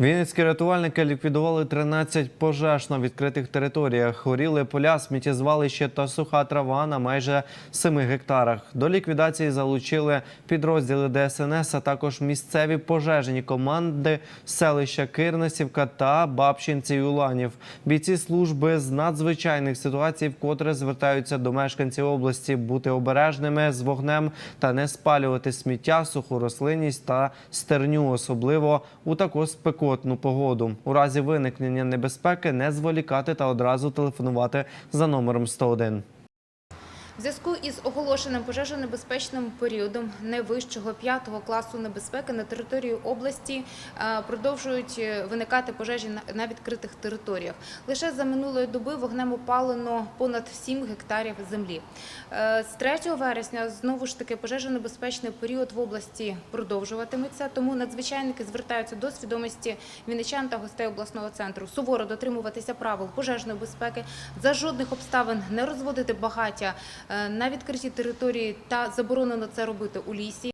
Вінницькі рятувальники ліквідували 13 пожеж на відкритих територіях. Горіли поля, сміттєзвалище та суха трава на майже 7 гектарах. До ліквідації залучили підрозділи ДСНС, а також місцеві пожежні команди селища Кирнесівка та Бабчинці і Уланів. Бійці служби з надзвичайних ситуацій вкотре звертаються до мешканців області бути обережними з вогнем та не спалювати сміття, суху рослинність та стерню, особливо у таку спекотну погоду. У разі виникнення небезпеки не зволікати та одразу телефонувати за номером 101. В зв'язку із оголошеним пожежонебезпечним періодом найвищого п'ятого класу небезпеки на території області е, продовжують е, виникати пожежі на- відкритих територіях. Лише за минулої доби вогнем опалено понад 7 гектарів землі. Е, З 3 вересня знову ж таки пожежонебезпечний період в області продовжуватиметься, тому надзвичайники звертаються до свідомості вінничан та гостей обласного центру суворо дотримуватися правил пожежної безпеки, за жодних обставин не розводити багаття на відкритій території та заборонено це робити у лісі.